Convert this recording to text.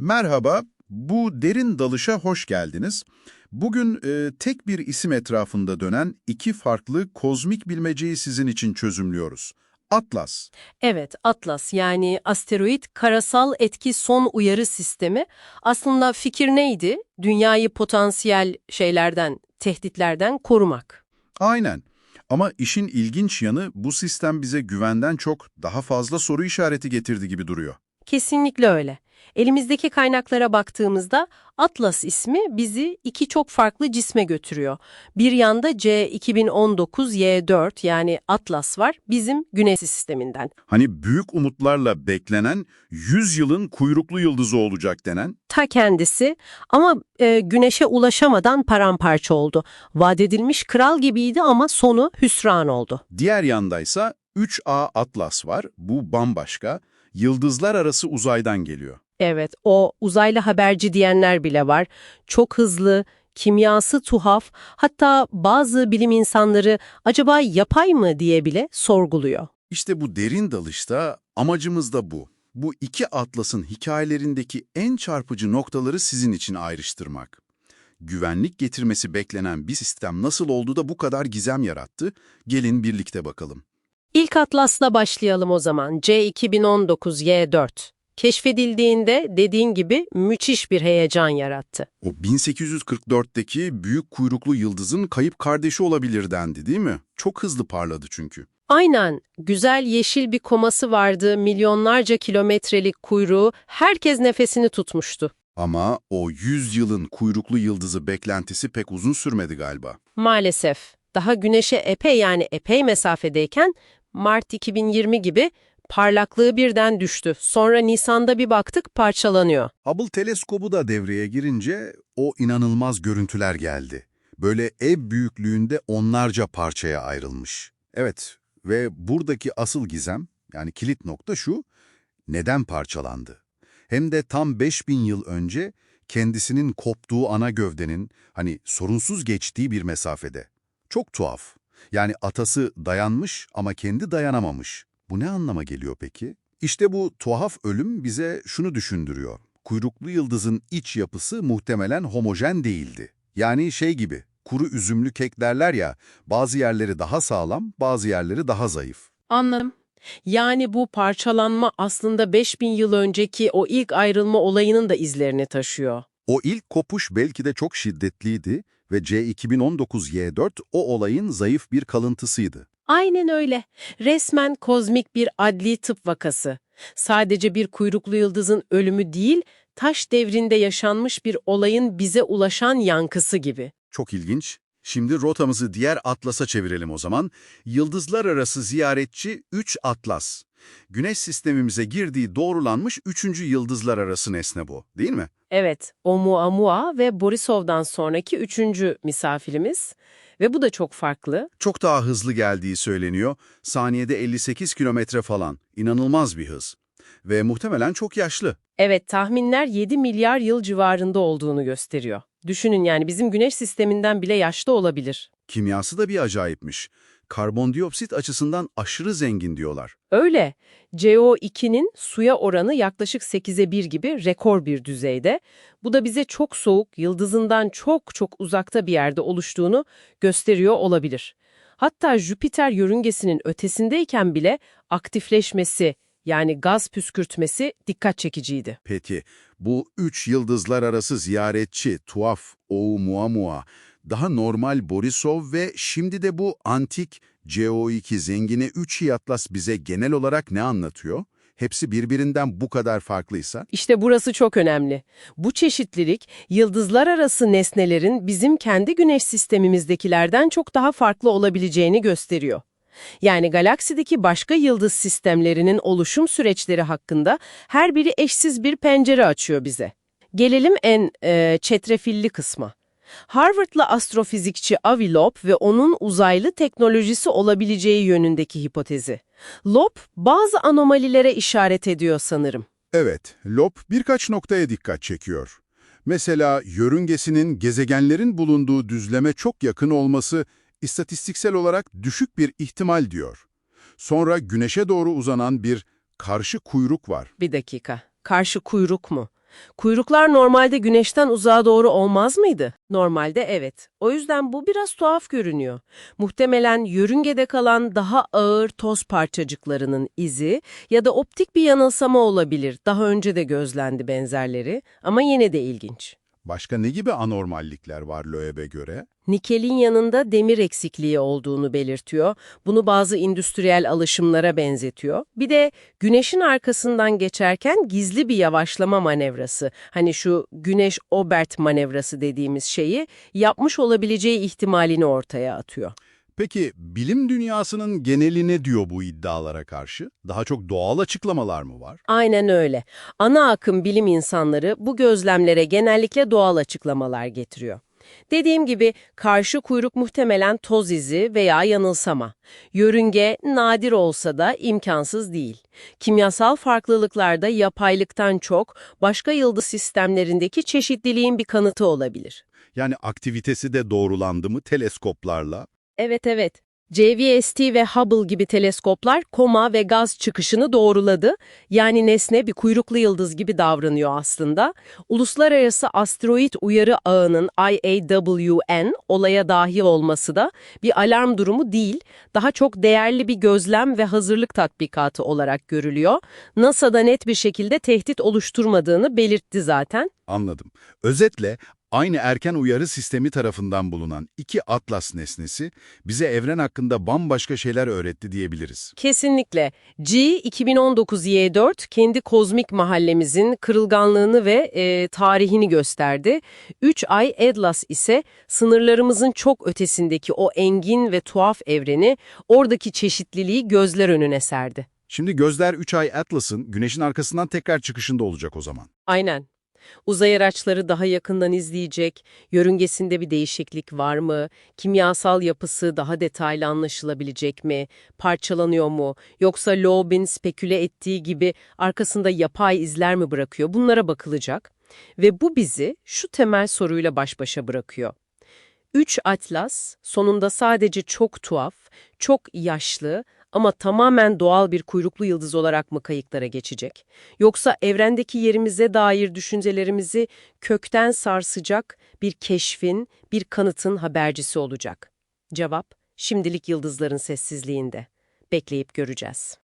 Merhaba, bu derin dalışa hoş geldiniz. Bugün e, tek bir isim etrafında dönen iki farklı kozmik bilmeceyi sizin için çözümlüyoruz. Atlas. Evet, Atlas yani asteroid karasal etki son uyarı sistemi. Aslında fikir neydi? Dünyayı potansiyel şeylerden, tehditlerden korumak. Aynen. Ama işin ilginç yanı bu sistem bize güvenden çok daha fazla soru işareti getirdi gibi duruyor. Kesinlikle öyle. Elimizdeki kaynaklara baktığımızda Atlas ismi bizi iki çok farklı cisme götürüyor. Bir yanda C2019Y4 yani Atlas var bizim Güneş sisteminden. Hani büyük umutlarla beklenen 100 yılın kuyruklu yıldızı olacak denen Ta kendisi ama e, Güneş'e ulaşamadan paramparça oldu. Vaat edilmiş kral gibiydi ama sonu hüsran oldu. Diğer yandaysa 3A Atlas var. Bu bambaşka. Yıldızlar arası uzaydan geliyor. Evet, o uzaylı haberci diyenler bile var. Çok hızlı, kimyası tuhaf, hatta bazı bilim insanları acaba yapay mı diye bile sorguluyor. İşte bu derin dalışta amacımız da bu. Bu iki atlasın hikayelerindeki en çarpıcı noktaları sizin için ayrıştırmak. Güvenlik getirmesi beklenen bir sistem nasıl oldu da bu kadar gizem yarattı? Gelin birlikte bakalım. İlk Atlas'la başlayalım o zaman. C2019Y4. Keşfedildiğinde dediğin gibi müthiş bir heyecan yarattı. O 1844'teki büyük kuyruklu yıldızın kayıp kardeşi olabilir dendi değil mi? Çok hızlı parladı çünkü. Aynen, güzel yeşil bir koması vardı, milyonlarca kilometrelik kuyruğu, herkes nefesini tutmuştu. Ama o 100 yılın kuyruklu yıldızı beklentisi pek uzun sürmedi galiba. Maalesef, daha güneşe epey yani epey mesafedeyken Mart 2020 gibi parlaklığı birden düştü. Sonra Nisan'da bir baktık parçalanıyor. Hubble teleskobu da devreye girince o inanılmaz görüntüler geldi. Böyle ev büyüklüğünde onlarca parçaya ayrılmış. Evet ve buradaki asıl gizem yani kilit nokta şu, neden parçalandı? Hem de tam 5000 yıl önce kendisinin koptuğu ana gövdenin hani sorunsuz geçtiği bir mesafede. Çok tuhaf. Yani atası dayanmış ama kendi dayanamamış. Bu ne anlama geliyor peki? İşte bu tuhaf ölüm bize şunu düşündürüyor. Kuyruklu yıldızın iç yapısı muhtemelen homojen değildi. Yani şey gibi, kuru üzümlü kek derler ya, bazı yerleri daha sağlam, bazı yerleri daha zayıf. Anladım. Yani bu parçalanma aslında 5000 yıl önceki o ilk ayrılma olayının da izlerini taşıyor. O ilk kopuş belki de çok şiddetliydi ve C2019Y4 o olayın zayıf bir kalıntısıydı. Aynen öyle. Resmen kozmik bir adli tıp vakası. Sadece bir kuyruklu yıldızın ölümü değil, taş devrinde yaşanmış bir olayın bize ulaşan yankısı gibi. Çok ilginç. Şimdi rotamızı diğer atlasa çevirelim o zaman. Yıldızlar arası ziyaretçi 3 Atlas. Güneş sistemimize girdiği doğrulanmış 3. yıldızlar arası nesne bu, değil mi? Evet, Oumuamua ve Borisov'dan sonraki üçüncü misafirimiz. Ve bu da çok farklı. Çok daha hızlı geldiği söyleniyor. Saniyede 58 kilometre falan. İnanılmaz bir hız. Ve muhtemelen çok yaşlı. Evet, tahminler 7 milyar yıl civarında olduğunu gösteriyor. Düşünün yani bizim güneş sisteminden bile yaşlı olabilir. Kimyası da bir acayipmiş. Karbondioksit açısından aşırı zengin diyorlar. Öyle. CO2'nin suya oranı yaklaşık 8'e 1 gibi rekor bir düzeyde. Bu da bize çok soğuk, yıldızından çok çok uzakta bir yerde oluştuğunu gösteriyor olabilir. Hatta Jüpiter yörüngesinin ötesindeyken bile aktifleşmesi yani gaz püskürtmesi dikkat çekiciydi. Peki, bu üç yıldızlar arası ziyaretçi, tuhaf, Oumuamua, daha normal Borisov ve şimdi de bu antik CO2 zengini 3 Atlas bize genel olarak ne anlatıyor? Hepsi birbirinden bu kadar farklıysa? İşte burası çok önemli. Bu çeşitlilik, yıldızlar arası nesnelerin bizim kendi güneş sistemimizdekilerden çok daha farklı olabileceğini gösteriyor. Yani galaksideki başka yıldız sistemlerinin oluşum süreçleri hakkında her biri eşsiz bir pencere açıyor bize. Gelelim en e, çetrefilli kısma. Harvard'lı astrofizikçi Avi Loeb ve onun uzaylı teknolojisi olabileceği yönündeki hipotezi. Loeb bazı anomalilere işaret ediyor sanırım. Evet, Lob birkaç noktaya dikkat çekiyor. Mesela yörüngesinin gezegenlerin bulunduğu düzleme çok yakın olması istatistiksel olarak düşük bir ihtimal diyor. Sonra güneşe doğru uzanan bir karşı kuyruk var. Bir dakika. Karşı kuyruk mu? Kuyruklar normalde güneşten uzağa doğru olmaz mıydı? Normalde evet. O yüzden bu biraz tuhaf görünüyor. Muhtemelen yörüngede kalan daha ağır toz parçacıklarının izi ya da optik bir yanılsama olabilir. Daha önce de gözlendi benzerleri ama yine de ilginç. Başka ne gibi anormallikler var Loeb'e göre? Nikelin yanında demir eksikliği olduğunu belirtiyor. Bunu bazı endüstriyel alışımlara benzetiyor. Bir de güneşin arkasından geçerken gizli bir yavaşlama manevrası. Hani şu güneş Obert manevrası dediğimiz şeyi yapmış olabileceği ihtimalini ortaya atıyor. Peki bilim dünyasının geneli ne diyor bu iddialara karşı? Daha çok doğal açıklamalar mı var? Aynen öyle. Ana akım bilim insanları bu gözlemlere genellikle doğal açıklamalar getiriyor. Dediğim gibi karşı kuyruk muhtemelen toz izi veya yanılsama. Yörünge nadir olsa da imkansız değil. Kimyasal farklılıklarda yapaylıktan çok başka yıldız sistemlerindeki çeşitliliğin bir kanıtı olabilir. Yani aktivitesi de doğrulandı mı teleskoplarla? Evet evet. JVST ve Hubble gibi teleskoplar koma ve gaz çıkışını doğruladı. Yani nesne bir kuyruklu yıldız gibi davranıyor aslında. Uluslararası Asteroid Uyarı Ağı'nın IAWN olaya dahil olması da bir alarm durumu değil, daha çok değerli bir gözlem ve hazırlık tatbikatı olarak görülüyor. NASA da net bir şekilde tehdit oluşturmadığını belirtti zaten. Anladım. Özetle aynı erken uyarı sistemi tarafından bulunan iki Atlas nesnesi bize evren hakkında bambaşka şeyler öğretti diyebiliriz. Kesinlikle. G 2019 Y4 kendi kozmik mahallemizin kırılganlığını ve e, tarihini gösterdi. 3 ay Atlas ise sınırlarımızın çok ötesindeki o engin ve tuhaf evreni, oradaki çeşitliliği gözler önüne serdi. Şimdi gözler 3 ay Atlas'ın güneşin arkasından tekrar çıkışında olacak o zaman. Aynen. Uzay araçları daha yakından izleyecek, yörüngesinde bir değişiklik var mı, kimyasal yapısı daha detaylı anlaşılabilecek mi, parçalanıyor mu, yoksa Loeb'in speküle ettiği gibi arkasında yapay izler mi bırakıyor bunlara bakılacak. Ve bu bizi şu temel soruyla baş başa bırakıyor. Üç Atlas sonunda sadece çok tuhaf, çok yaşlı ama tamamen doğal bir kuyruklu yıldız olarak mı kayıklara geçecek? Yoksa evrendeki yerimize dair düşüncelerimizi kökten sarsacak bir keşfin, bir kanıtın habercisi olacak? Cevap, şimdilik yıldızların sessizliğinde. Bekleyip göreceğiz.